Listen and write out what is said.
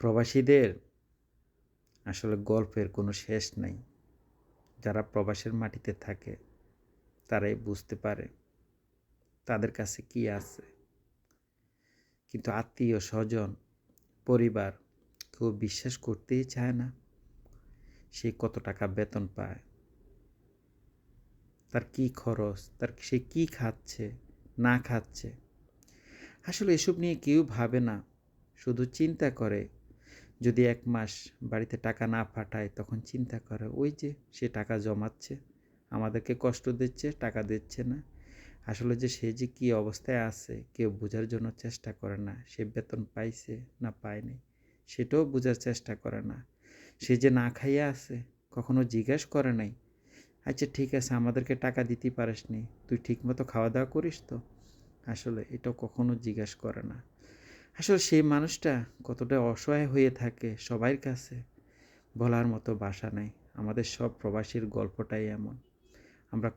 প্রবাসীদের আসলে গল্পের কোনো শেষ নাই। যারা প্রবাসের মাটিতে থাকে, তারাই বুঝতে পারে তাদের কাছে কি আছে। কিন্তু আত্মীয় স্বজন, পরিবার কেউ বিশ্বাস করতেই চায় না সে কত টাকা বেতন পায়। তার কি খরচ, তার সে কি খাচ্ছে, না খাচ্ছে। আসলে এসব নিয়ে কেউ ভাবে না, শুধু চিন্তা করে যদি এক মাস বাড়িতে টাকা না পাঠায়, তখন চিন্তা করে, ওই যে সে টাকা জমাচ্ছে, আমাদেরকে কষ্ট দিচ্ছে, টাকা দিচ্ছে না। আসলে যে সে যে কী অবস্থায় আছে, কেউ বোঝার জন্য চেষ্টা করে না। সে বেতন পাইছে না পায়নি, সেটাও বোঝার চেষ্টা করে না। সে যে না খাইয়া আছে, কখনো জিজ্ঞেস করে নাই আচ্ছা ঠিক আছে, আমাদেরকে টাকা দিতে পারিস নি তুই ঠিকমতো খাওয়া দাওয়া করিস তো? আসলে এটাও কখনো জিজ্ঞেস করে না। আসলে সেই মানুষটা কতটা অসহায় হয়ে থাকে সবার কাছে বলার মতো ভাষা নাই। আমাদের সব প্রবাসীর গল্পটাই এমন। আমরা